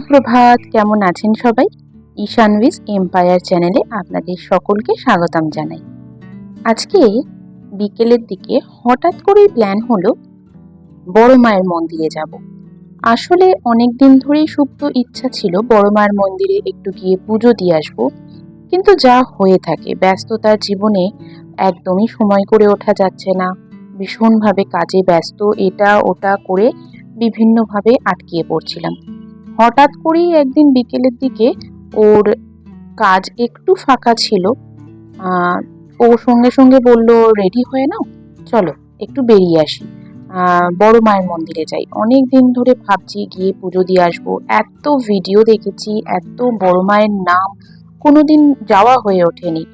সুপ্রভাত, কেমন আছেন সবাই? ঈশানভিস এম্পায়ার চ্যানেলে আপনাদের সকলকে স্বাগতম জানাই। আজকে বিকেলের দিকে হঠাৎ করেই প্ল্যান হলো বড় মায়ের মন্দিরে যাব। আসলে অনেক দিন ধরেই সুপ্ত ইচ্ছা ছিল বড় মায়ের মন্দিরে একটু গিয়ে পুজো দিয়ে আসব। কিন্তু যা হয়ে থাকে, ব্যস্ততার জীবনে একদমই সময় করে ওঠা যাচ্ছে না। ভীষণভাবে কাজে ব্যস্ত, এটা ওটা করে বিভিন্নভাবে আটকিয়ে পড়ছিলাম। হঠাৎ করেই একদিন বিকেলের দিকে ওর কাজ একটু ফাঁকা ছিল। ও সঙ্গে সঙ্গে বলল, রেডি হয়ে নাও, চলো, একটু বেরিয়ে আসি। বড় মায়ের মন্দিরে যাই। অনেক দিন ধরে ভাবছি গিয়ে পুজো দিয়ে আসব। এত ভিডিও দেখেছি, এত বড় মায়ের নাম কোনোদিন যাওয়া হয়ে ওঠেনি।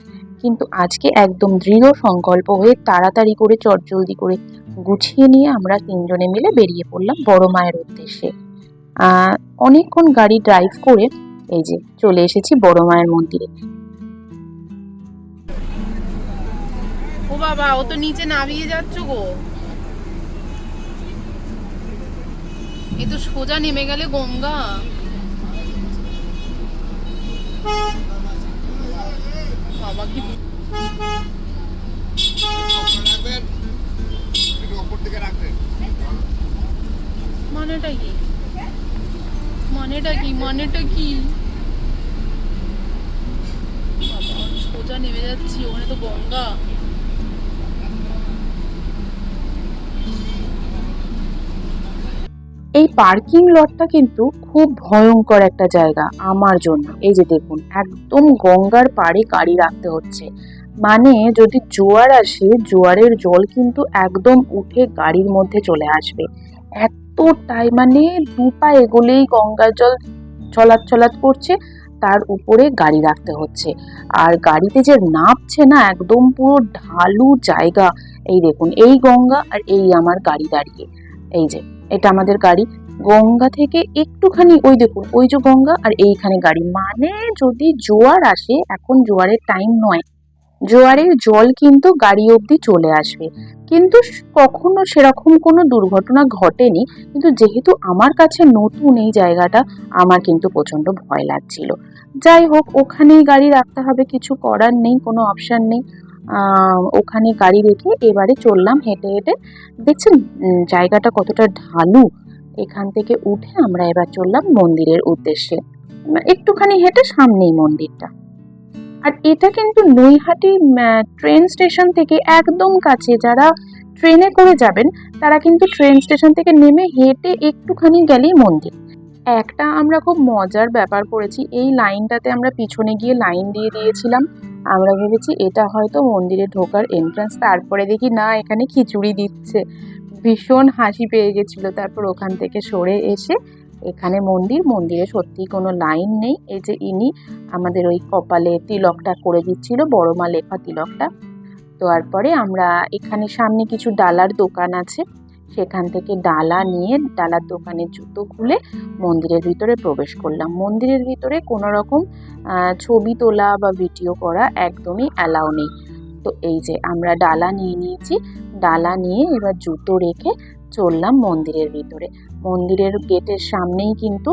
কিন্তু আজকে একদম দৃঢ় সংকল্প হয়ে তাড়াতাড়ি করে চটজলদি করে গুছিয়ে নিয়ে আমরা তিনজনে মিলে বেরিয়ে পড়লাম বড় মায়ের উদ্দেশ্যে। অনেকক্ষণ গাড়ি ড্রাইভ করে এই যে চলে এসেছি বড় মায়ের মন্দিরে। ও বাবা, ও তো নিচে নামিয়ে যাচ্ছ গো। এ তো সোজা নেমে গেলে গঙ্গা। মানেটা কি? মানেটা কি? মানেটা কি? সোজা নেমে যাচ্ছি, ওখানে তো গঙ্গা। এই পার্কিং লটটা কিন্তু খুব ভয়ঙ্কর একটা জায়গা, আমার জন্য। এই যে দেখুন, একদম গঙ্গার পাড়ে গাড়ি রাখতে হচ্ছে। মানে যদি জোয়ার আসে, জোয়ারের জল কিন্তু একদম উঠে গাড়ির মধ্যে চলে আসবে। এতটাই মানে দু পা এগোলেই গঙ্গার জল চলাৎ চলাৎ করছে, তার উপরে গাড়ি রাখতে হচ্ছে। আর গাড়িতে যে নামছে না, একদম পুরো ঢালু জায়গা। এই দেখুন, এই গঙ্গা আর এই আমার গাড়ি দাঁড়িয়ে। এই যে, এটা আমাদের গাড়ি। গঙ্গা থেকে একটুখানি, ওই দেখুন, ওই যে গঙ্গা আর এইখানে গাড়ি। মানে যদি জোয়ার আসে, এখন জোয়ারের টাইম নয়। জোয়ারের জল কিন্তু গাড়ি অবধি চলে আসবে। কিন্তু কখনো সেরকম কোনো দুর্ঘটনা ঘটেনি। কিন্তু যেহেতু আমার কাছে নতুন এই জায়গাটা, আমার কিন্তু প্রচণ্ড ভয় লাগছিল। যাই হোক, ওখানেই গাড়ি রাখতে হবে, কিছু করার নেই, কোনো অপশান নেই। ওখানে গাড়ি রেখে এবারে চললাম হেঁটে হেঁটে। দেখছেন জায়গাটা কতটা ঢালু। এখান থেকে উঠে আমরা এবার চললাম মন্দিরের উদ্দেশ্যে। একটুখানি হেঁটে সামনেই মন্দিরটা। আর এটা কিন্তু নৈহাটি ট্রেন স্টেশন থেকে একদম কাছে। যারা ট্রেনে করে যাবেন, তারা কিন্তু ট্রেন স্টেশন থেকে নেমে হেঁটে একটুখানি গেলেই মন্দির। একটা আমরা খুব মজার ব্যাপার করেছি, এই লাইনটাতে আমরা পিছনে গিয়ে লাইন দিয়ে দিয়েছিলাম। আমরা ভেবেছি এটা হয়তো মন্দিরে ঢোকার এন্ট্রান্স তারপরে দেখি না, এখানে খিচুড়ি দিচ্ছে। ভীষণ হাসি পেয়ে গেছিল, তারপর ওখান থেকে সরে এসে এখানে মন্দির, মন্দিরে সত্যি কোনো লাইন নেই। এই যে ইনি আমাদের ওই কপালে তিলকটা করে দিচ্ছিল, বড় মা লেখা তিলকটা। তো তারপরে আমরা এখানে সামনে কিছু ডালার দোকান আছে। সেখান থেকে ডালা নিয়ে ডালার দোকানের জুতো খুলে মন্দিরের ভিতরে প্রবেশ করলাম। মন্দিরের ভিতরে কোনো রকম ছবি তোলা বা ভিডিও করা একদমই অ্যালাউ নেই। তো এই যে আমরা ডালা নিয়ে নিয়েছি, ডালা নিয়ে এবার জুতো রেখে চললাম মন্দিরের ভিতরে। মন্দিরের গেটের সামনেই কিন্তু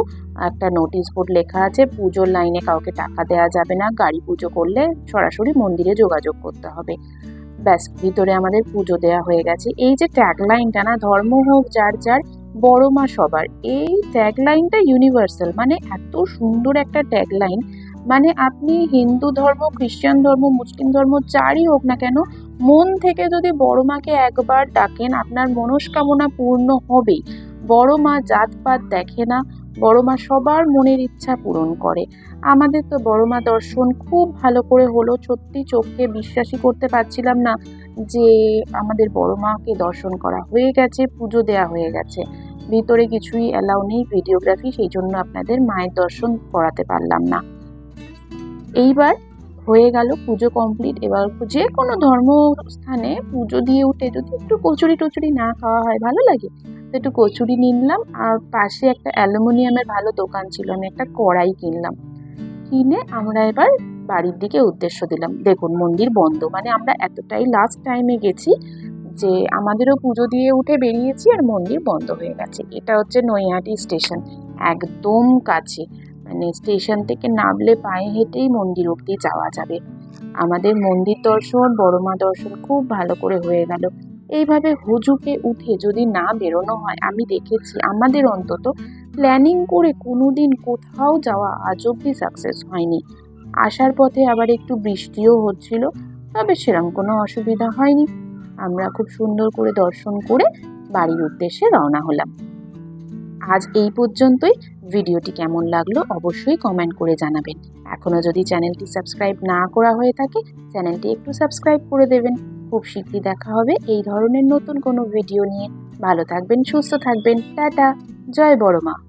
একটা নোটিশ বোর্ড লেখা আছে, পুজোর লাইনে কাউকে টাকা দেওয়া যাবে না, গাড়ি পুজো করলে সরাসরি মন্দিরে যোগাযোগ করতে হবে। ব্যাস, ভিতরে আমাদের পুজো দেওয়া হয়ে গেছে। এই যে ট্যাগ লাইনটা না, ধর্ম হোক, যার যার, বড় মা সবার, এই ট্যাগ লাইনটা ইউনিভার্সাল মানে এত সুন্দর একটা ট্যাগ লাইন মানে আপনি হিন্দু ধর্ম, খ্রিস্টান ধর্ম, মুসলিম ধর্ম যারই হোক না কেন, মন থেকে যদি বড় মাকে একবার ডাকেন, আপনার মনস্কামনা পূর্ণ হবেই। বড় মা জাতপাত দেখে না, বড় মা সবার মনের ইচ্ছা পূরণ করে। আমাদের তো বড় মা দর্শন খুব ভালো করে হলো, সত্যি চোখকে বিশ্বাসই করতে পারছিলাম না যে আমাদের বড় মাকে দর্শন করা হয়ে গেছে, পুজো দেয়া হয়ে গেছে। ভিতরে কিছুই অ্যালাউ নেই ভিডিওগ্রাফি সেই জন্য আপনাদের মায়ের দর্শন করাতে পারলাম না। এইবার হয়ে গেল পুজো কমপ্লিট এবার যে কোনো ধর্ম ধর্মস্থানে পুজো দিয়ে উঠে যদি একটু কচুরি টচুরি না খাওয়া হয়, ভালো লাগে? তো একটু কচুরি নিলাম আর পাশে একটা অ্যালুমিনিয়ামের ভালো দোকান ছিল, আমি একটা কড়াই কিনলাম। কিনে আমরা এবার বাড়ির দিকে উদ্দেশ্য দিলাম। দেখুন, মন্দির বন্ধ। মানে আমরা এতটাই লাস্ট টাইমে গেছি যে আমাদেরও পুজো দিয়ে উঠে বেরিয়েছি আর মন্দির বন্ধ হয়ে গেছে। এটা হচ্ছে নৈহাটি স্টেশন, একদম কাছে। মানে স্টেশন থেকে নামলে পায়ে হেঁটেই মন্দির অব্দি যাওয়া যাবে। আমাদের মন্দির দর্শন বড়মা দর্শন খুব ভালো করে হয়ে গেল। এইভাবে হুজুকে উঠে যদি না বেরোনো হয়, আমি দেখেছি আমাদের অন্তত প্ল্যানিং করে কোনো দিন কোথাও যাওয়া আজ অব্দি সাকসেস হয়নি। আসার পথে আবার একটু বৃষ্টিও হচ্ছিল, তবে সেরকম কোনো অসুবিধা হয়নি। আমরা খুব সুন্দর করে দর্শন করে বাড়ির উদ্দেশ্যে রওনা হলাম। আজ এই পর্যন্তই। ভিডিওটি কেমন লাগল অবশ্যই কমেন্ট করে জানাবেন। এখনও যদি চ্যানেলটি সাবস্ক্রাইব না করা হয়ে থাকে, চ্যানেলটি একটু সাবস্ক্রাইব করে দেবেন। খুব শীঘ্রই দেখা হবে এই ধরনের নতুন কোনো ভিডিও নিয়ে। ভালো থাকবেন, সুস্থ থাকবেন। টাটা। জয় বড়মা।